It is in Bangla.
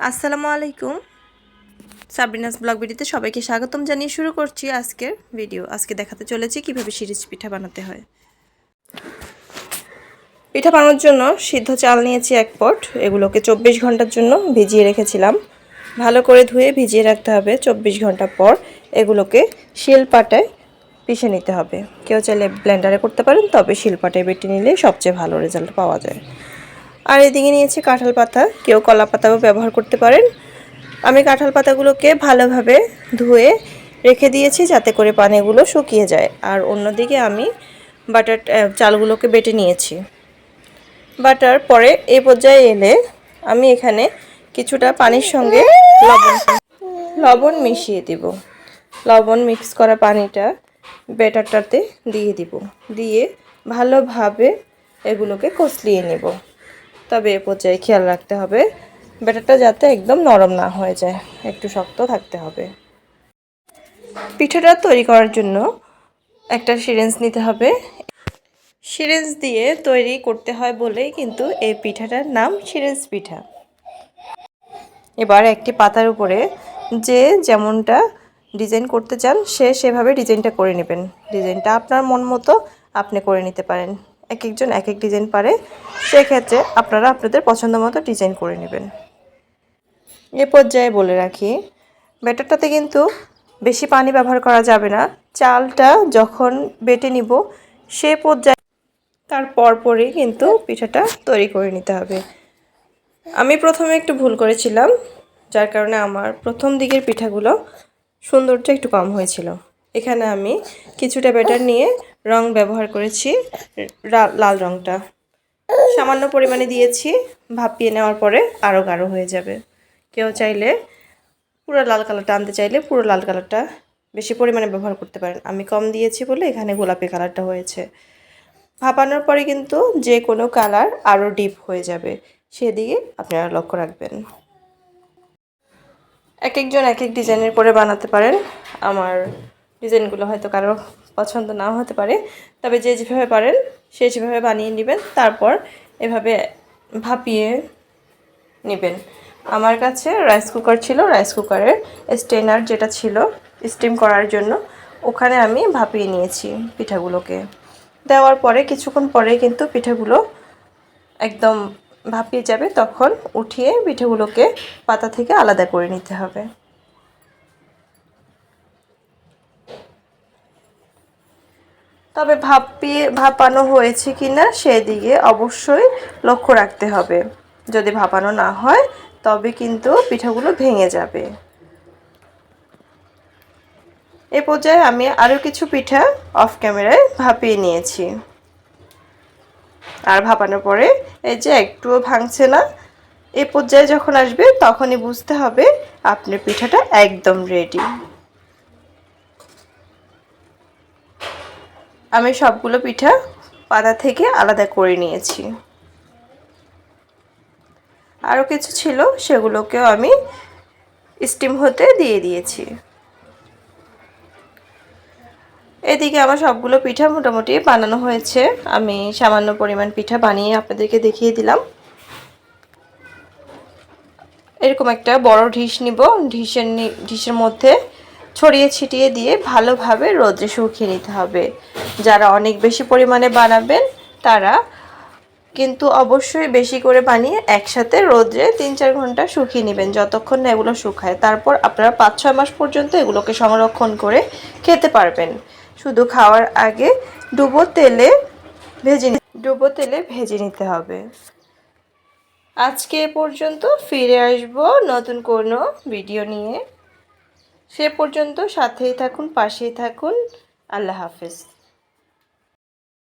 আসসালামু আলাইকুম। সাবরিনাস ব্লগ ভিডিওতে সবাইকে স্বাগতম জানিয়ে শুরু করছি আজকের ভিডিও। আজকে দেখাতে চলেছি কীভাবে সিরিজ পিঠা বানাতে হয়। পিঠা বানানোর জন্য সিদ্ধ চাল নিয়েছি এক পট। এগুলোকে চব্বিশ ঘণ্টার জন্য ভিজিয়ে রেখেছিলাম। ভালো করে ধুয়ে ভিজিয়ে রাখতে হবে চব্বিশ ঘণ্টা পর। এগুলোকে শিলপাটায় পিষে নিতে হবে। কেউ চাইলে ব্লেন্ডারে করতে পারেন, তবে শিলপাটায় বেটে নিলে সবচেয়ে ভালো রেজাল্ট পাওয়া যায়। আর এদিকে নিয়েছি কাঁঠাল পাতা। কেউ কলা পাতাও ব্যবহার করতে পারেন। আমি কাঁঠাল পাতাগুলোকে ভালোভাবে ধুয়ে রেখে দিয়েছি যাতে করে পানিগুলো শুকিয়ে যায়। আর অন্যদিকে আমি বাটার চালগুলোকে বেটে নিয়েছি। বাটার পরে এই পর্যায়ে এলে আমি এখানে কিছুটা পানির সঙ্গে লবণ লবণ মিশিয়ে দিব। লবণ মিক্স করা পানিটা ব্যাটারটাতে দিয়ে দিব। দিয়ে ভালোভাবে এগুলোকে কষলিয়ে নেব। তবে এ পর্যায়ে খেয়াল রাখতে হবে। ব্যাটারটা যাতে একদম নরম না হয়ে যায়। একটু শক্ত থাকতে হবে। পিঠাটা তৈরি করার জন্য একটা সিরেঞ্জ নিতে হবে। সিরেঞ্জ দিয়ে তৈরি করতে হয় বলেই কিন্তু এই পিঠাটার নাম সিরেঞ্জ পিঠা। এবার একটি পাতার উপরে যে যেমনটা ডিজাইন করতে চান, সে সেভাবে ডিজাইনটা করে নেবেন। ডিজাইনটা আপনার মন মতো আপনি করে নিতে পারেন। এক একজন এক এক ডিজাইন পারে, সেক্ষেত্রে আপনারা আপনাদের পছন্দ মতো ডিজাইন করে নেবেন। এ পর্যায়ে বলে রাখি, ব্যাটারটাতে কিন্তু বেশি পানি ব্যবহার করা যাবে না। চালটা যখন বেটে নিব, সে পর্যায়ে তার পরপরই কিন্তু পিঠাটা তৈরি করে নিতে হবে। আমি প্রথমে একটু ভুল করেছিলাম, যার কারণে আমার প্রথম দিকের পিঠাগুলো সৌন্দর্য একটু কম হয়েছিল। এখানে আমি কিছুটা ব্যাটার নিয়ে রং ব্যবহার করেছি লাল রংটা। সামান্য পরিমাণে দিয়েছি, ভাপিয়ে নেওয়ার পরে আরও গাঢ় হয়ে যাবে। কেউ চাইলে পুরো লাল কালারটা আনতে চাইলে পুরো লাল কালারটা বেশি পরিমাণে ব্যবহার করতে পারেন। আমি কম দিয়েছি বলে এখানে গোলাপি কালারটা হয়েছে। ভাপানোর পরে কিন্তু যে কোনো কালার আরও ডিপ হয়ে যাবে সেদিকে আপনারা লক্ষ্য রাখবেন। এক একজন এক এক ডিজাইনের করে বানাতে পারেন। আমার ডিজাইনগুলো হয়তো কারও পছন্দ নাও হতে পারে। তবে যে যেভাবে পারেন, সে যেভাবে বানিয়ে নেবেন, তারপর এভাবে ভাপিয়ে নেবেন। আমার কাছে রাইস কুকার ছিল, রাইস কুকারের স্টেনার যেটা ছিল স্টিম করার জন্য, ওখানে আমি ভাপিয়ে নিয়েছি পিঠাগুলোকে। দেওয়ার পরে, কিছুক্ষণ পরে কিন্তু পিঠাগুলো একদম ভাপিয়ে যাবে, তখন উঠিয়ে পিঠেগুলোকে পাতা থেকে আলাদা করে নিতে হবে। তবে ভাপিয়ে ভাপানো হয়েছে কি না সেদিকে অবশ্যই লক্ষ্য রাখতে হবে। যদি ভাপানো না হয়, তবে কিন্তু পিঠাগুলো ভেঙে যাবে। এ পর্যায়ে আমি আরও কিছু পিঠা অফ ক্যামেরায় ভাপিয়ে নিয়েছি। আর ভাপানোর পরে এই যে একটুও ভাঙছে না, এ পর্যায়ে যখন আসবে তখনই বুঝতে হবে আপনার পিঠাটা একদম রেডি আমি সবগুলো পিঠা পাতা থেকে আলাদা করে নিয়েছি। আরও কিছু ছিল, সেগুলোকেও আমি স্টিম হতে দিয়ে দিয়েছি। এদিকে আমার সবগুলো পিঠা মোটামুটি বানানো হয়েছে। আমি সামান্য পরিমাণ পিঠা বানিয়ে আপনাদেরকে দেখিয়ে দিলাম। এরকম একটা বড় ঢিস নিব। ঢিসের ঢিসের মধ্যে ছড়িয়ে ছিটিয়ে দিয়ে ভালোভাবে রোদ্রে শুকিয়ে নিতে হবে। যারা অনেক বেশি পরিমাণে বানাবেন, তারা কিন্তু অবশ্যই বেশি করে বানিয়ে একসাথে রোদ্রে তিন চার ঘণ্টা শুকিয়ে নেবেন যতক্ষণ না এগুলো শুকায়। তারপর আপনারা পাঁচ ছয় মাস পর্যন্ত এগুলোকে সংরক্ষণ করে খেতে পারবেন। শুধু খাওয়ার আগে ডুবো তেলে ভেজে ডুবো তেলে ভেজে নিতে হবে। আজকে এ পর্যন্ত ফিরে আসব নতুন কোনো ভিডিও নিয়ে। সে পর্যন্ত সাথেই থাকুন পাশেই থাকুন। আল্লাহ হাফেজ।